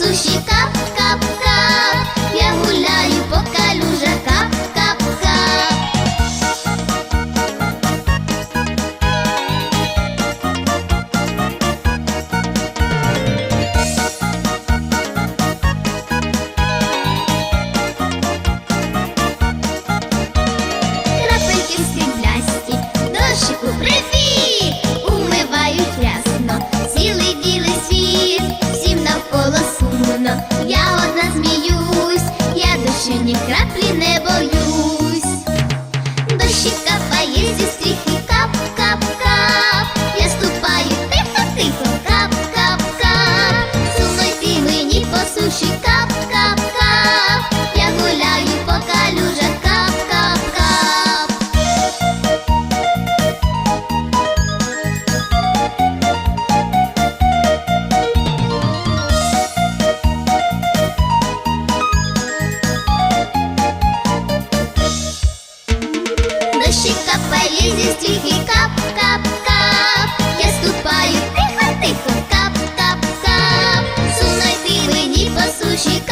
суші. Кап-кап-кап, я гуляю по калюжах. Кап-кап-кап. Крапельки тихий кап, кап, кап. я ступаю тихо-тихо, кап-кап-кап, Сунай ти мені по суші